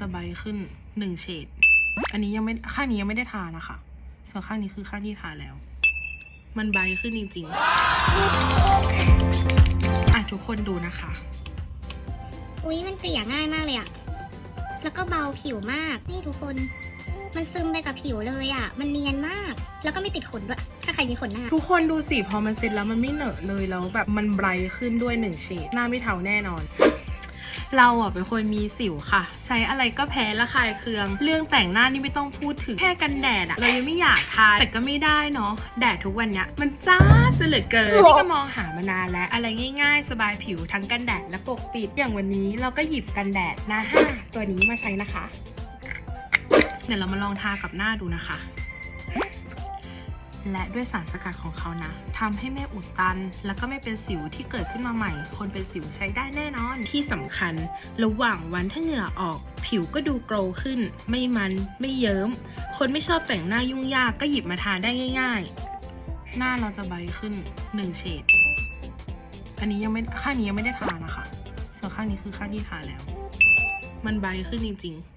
จะใบขึ้นหนึ่งเฉด อันนี้ยังไม่ข้างนี้ยังไม่ได้ทานะคะ ส่วนข้างนี้คือข้างที่ทาแล้ว มันใบขึ้นจริงๆอะทุกคนดูนะคะ อุ้ยมันเกลี่ยง่ายมากเลยอะแล้วก็เบาผิวมาก นี่ทุกคน มันซึมไปกับผิวเลยอะมันเนียนมาก แล้วก็ไม่ติดขนด้วย ถ้าใครมีขนหน้า ทุกคนดูสิ พอมันเสร็จแล้วมันไม่เหนอะเลย แล้วแบบมันไบรท์ขึ้นด้วยหนึ่งเฉด หน้าไม่เทาแน่นอน เราอะเป็นคนมีสิวค่ะ ใช้อะไรก็แพ้ระคายเคือง เรื่องแต่งหน้านี่ไม่ต้องพูดถึงแค่กันแดดอะเรายังไม่อยากทาแต่ก็ไม่ได้เนาะแดดทุกวันเนี้ยมันจ้าเสยเหลือเกินนี่ก็มองหามานานแล้ว อะไรง่ายๆ สบายผิวทั้งกันแดดและปกปิดอย่างวันนี้เราก็หยิบกันแดดหนาห้าตัวนี้มาใช้นะคะ เดี๋ยวเรามาลองทากับหน้าดูนะคะ และด้วยสารสกัดของเขานะทำให้ไม่อุดตัน แล้วก็ไม่เป็นสิวที่เกิดขึ้นมาใหม่ คนเป็นสิวใช้ได้แน่นอน ที่สำคัญ ระหว่างวันถ้าเหงื่อออก ผิวก็ดูโกลขึ้น ไม่มันไม่เยิ้ม คนไม่ชอบแต่งหน้ายุ่งยากก็หยิบมาทาได้ง่าย ๆ หน้าเราจะใบขึ้นหนึ่งเฉดอันนี้ยังไม่ข้างนี้ยังไม่ได้ทานะคะ ส่วนข้างนี้คือข้างที่ทาแล้ว มันใบขึ้นจริง